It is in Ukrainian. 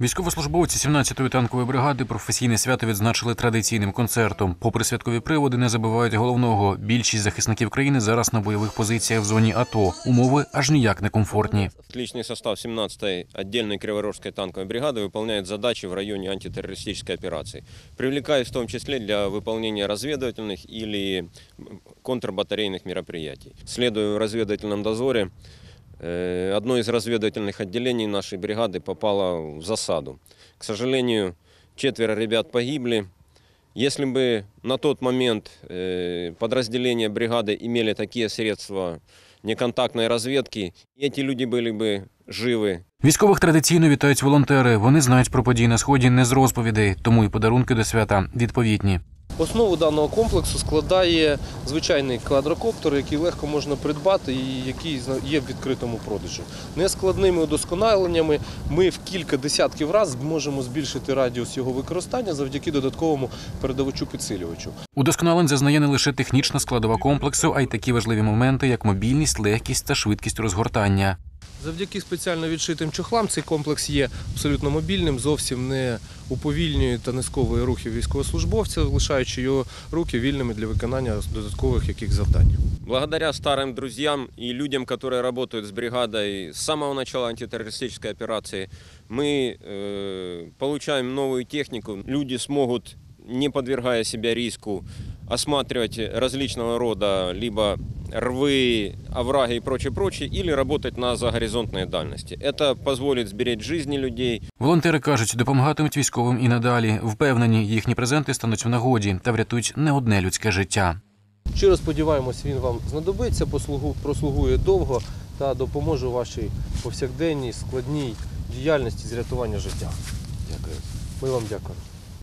Військовослужбовці 17-ї танкової бригади професійне свято відзначили традиційним концертом. Попри святкові приводи, не забувають головного. Більшість захисників країни зараз на бойових позиціях в зоні АТО. Умови аж ніяк не комфортні. Личный состав 17-й отдельной Криворожской танковой бригады выполняет задачи в районе антитеррористической операции, привлекаясь в том числе для выполнения разведывательных или контрбатарейных мероприятий. Следуя в разведывательном дозоре, э, одно из разведывательных отделений нашей бригады попало в засаду. К сожалению, четверо ребят погибли. Если бы на тот момент э, подразделения бригады имели такие средства неконтактной разведки, эти люди были бы живы. Військових традиційно вітають волонтери. Вони знають про події на сході не з розповідей, тому і подарунки до свята відповідні. Основу даного комплексу складає звичайний квадрокоптер, який легко можна придбати і який є в відкритому продажі. Нескладними удосконаленнями ми в кілька десятків разів можемо збільшити радіус його використання завдяки додатковому передавачу-підсилювачу. Удосконалень зазнає не лише технічна складова комплексу, а й такі важливі моменти, як мобільність, легкість та швидкість розгортання. Завдяки спеціально відшитим чохлам цей комплекс є абсолютно мобільним, зовсім не уповільнює та не сковує рухи військовослужбовця, лишаючи його руки вільними для виконання додаткових яких завдань. Благодаря старым друзьям и людям, которые работают с бригадой с самого начала антитеррористической операции, мы э, получаем новую технику. Люди смогут, не подвергая себя риску, осматривать различного рода либо рвы, овраги и прочее, прочее, или работать на загоризонтной дальности. Это позволит сберечь жизни людей, Волонтери кажуть, допомагатимуть військовим і надалі. Впевнені, їхні презенти стануть в нагоді та врятують не одне людське життя. Щиро сподіваємось, він вам знадобиться, послугу- прослугує довго та допоможе вашій повсякденній складній діяльності з рятування життя. Дякую. Ми вам дякуємо.